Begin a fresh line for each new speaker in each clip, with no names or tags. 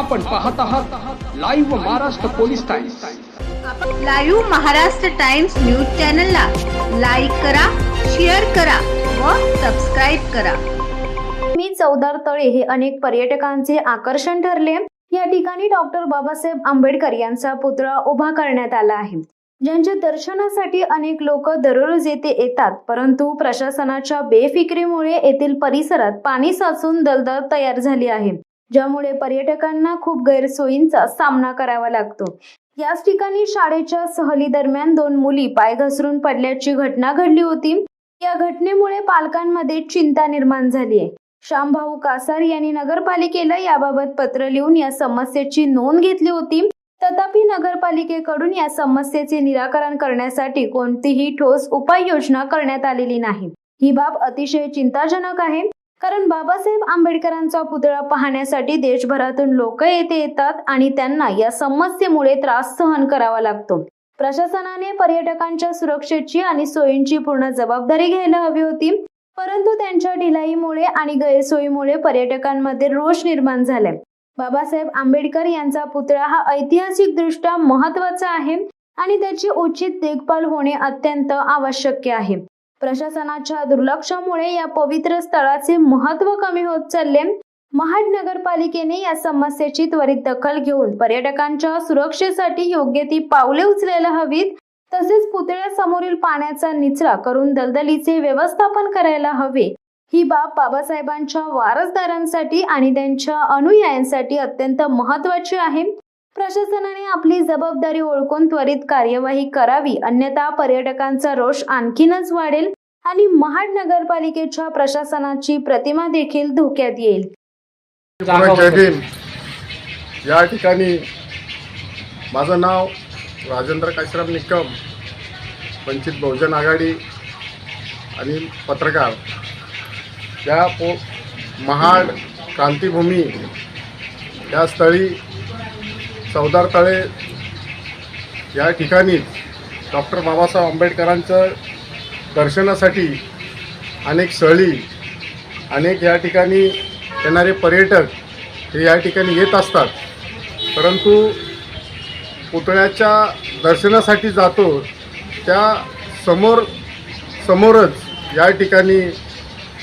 आपण पाहत आहात live Maharashtra police times
live Maharashtra times news चॅनलला लाईक करा शेअर करा व सबस्क्राईब करा.
मी चौदार तळे हे अनेक पर्यटकांचे आकर्षण ठरले. या ठिकाणी डॉक्टर बाबासाहेब आंबेडकर यांचा पुतळा उभा करण्यात आला आहे. ज्यांच्या दर्शनासाठी अनेक लोक दररोज येथे येतात परंतु प्रशासनाच्या बेफिक्रीमुळे येथील परिसरात पाणी साचून दलदल तयार झाली आहे. ज्यामुळे पर्यटकांना खूप गैरसोयींचा सामना करावा लागतो. याच ठिकाणी शाळेच्या सहली दरम्यान दोन मुली पाय घसरून पडल्याची घटना घडली होती. या घटनेमुळे पालकांमध्ये चिंता निर्माण झाली आहे. श्यामभाऊ कासार यांनी नगरपालिकेला याबाबत पत्र लिहून या समस्येची नोंद घेतली होती. तथापि नगरपालिकेकडून या समस्येचे निराकरण करण्यासाठी कोणतीही ठोस उपाययोजना करण्यात आलेली नाही. ही बाब अतिशय चिंताजनक आहे. कारण बाबासाहेब आंबेडकरांचा पुतळा पाहण्यासाठी देशभरातून लोक येथे येतात आणि त्यांना या समस्येमुळे त्रास सहन करावा लागतो. प्रशासनाने पर्यटकांच्या सुरक्षेची आणि सोयींची पूर्ण जबाबदारी घ्यायला हवी होती. परंतु त्यांच्या ढिलाईमुळे आणि गैरसोयीमुळे पर्यटकांमध्ये रोष निर्माण झालाय. बाबासाहेब आंबेडकर यांचा पुतळा हा ऐतिहासिक दृष्ट्या महत्त्वाचा आहे आणि त्याची उचित देखभाल होणे अत्यंत आवश्यक आहे. प्रशासनाच्या दुर्लक्षामुळे या पवित्र स्थळाचे महत्त्व कमी होत चालले. महाड नगरपालिकेने या समस्येची त्वरित दखल घेऊन पर्यटकांच्या सुरक्षेसाठी योग्य ती पावले उचलायला हवीत. तसेच पुतळ्यासमोरील पाण्याचा निचरा करून दलदलीचे व्यवस्थापन करायला हवे. ही बाब बाबासाहेबांच्या वारसदारांसाठी आणि त्यांच्या अनुयायांसाठी अत्यंत महत्वाची आहे. प्रशासनाने आपली जबाबदारी ओळखून त्वरित कार्यवाही करावी. अन्यथा पर्यटकांचा रोष आणखीनच वाढेल आणि महाड नगरपालिकेच्या प्रशासनाची प्रतिमा देखील धोक्यात येईल.
या ठिकाणी माझं नाव राजेंद्र काशीराम निकम वंचित बहुजन आघाडी आणि पत्रकार. या पो महाड क्रांतीभूमी या स्थळी चौदार तळे या ठिकाणी डॉक्टर बाबासाहेब आंबेडकरांचं दर्शनासाठी अनेक सहली अनेक या ठिकाणी येणारे पर्यटक हे या ठिकाणी येत असतात. परंतु पुतळ्याच्या दर्शनासाठी जातो त्या समोर समोरच या ठिकाणी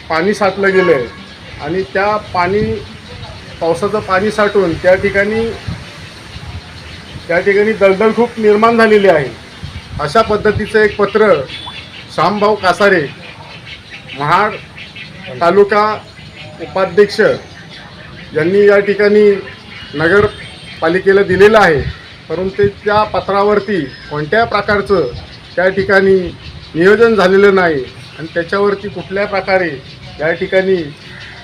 पाणी साठलं गेलं आहे आणि त्या पाणी पावसाचं पाणी साठून त्या ठिकाणी त्या ठिकाणी दलदल खूप निर्माण झालेली आहे. अशा पद्धतीचं एक पत्र श्यामभाऊ कासारे महाड तालुका उपाध्यक्ष यांनी या ठिकाणी नगरपालिकेला दिलेलं आहे. परंतु ते त्या पत्रावरती कोणत्या प्रकारचं त्या ठिकाणी नियोजन झालेलं नाही आणि त्याच्यावरती कुठल्या प्रकारे या ठिकाणी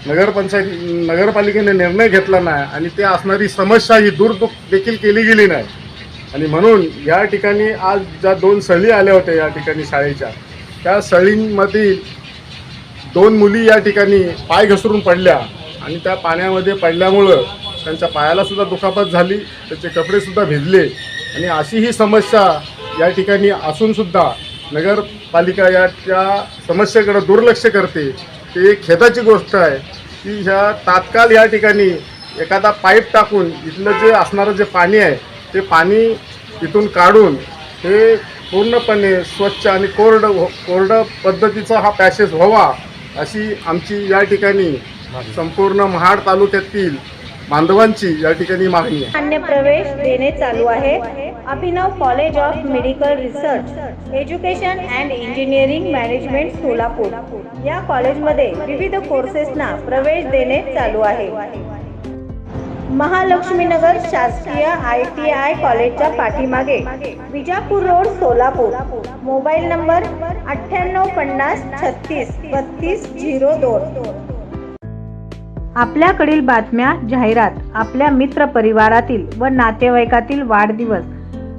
नगरपंचायत नगरपालिकेने निर्णय घेतला नाही आणि ते असणारी समस्या ही दूरदुक देखील केली गेली नाही. आणि म्हणून या ठिकाणी आज ज्या दोन सळी आल्या होत्या या ठिकाणी शाळेच्या त्या सळींमधील दोन मुली या ठिकाणी पाय घसरून पडल्या आणि त्या पाण्यामध्ये पडल्यामुळं त्यांच्या पायालासुद्धा दुखापत झाली त्याचे कपडेसुद्धा भिजले. आणि अशी ही समस्या या ठिकाणी असूनसुद्धा नगरपालिका याच्या समस्येकडं समस्येकडे दुर्लक्ष करते. ते एक खेदाची गोष्ट आहे की ह्या तात्काळ या ठिकाणी एखादा पाईप टाकून इथलं जे असणारं जे पाणी आहे ते पाणी इथून काढून हे पूर्णपणे स्वच्छ आणि कोरडं हो- कोरडं पद्धतीचा हा पॅसेज व्हावा अशी आमची या ठिकाणी संपूर्ण महाड तालुक्यातील बांधवांची या ठिकाणी मागणी आहे.
प्रवेश देणे चालू आहे. Abhinav college of medical research education and engineering management Solapur. या कॉलेजमध्ये विविध कोर्सेसना प्रवेश देणे चालू आहे. महालक्ष्मीनगर शासकीय आय टी आय कॉलेजच्या पाठीमागे Vijapur road Solapur. Mobile number अठ्ठ्याण्णव पन्नास छत्तीस बत्तीस झिरो दोन. आपल्याकडील बातम्या जाहिरात आपल्या मित्र परिवारातील व नातेवाईकातील वाढदिवस.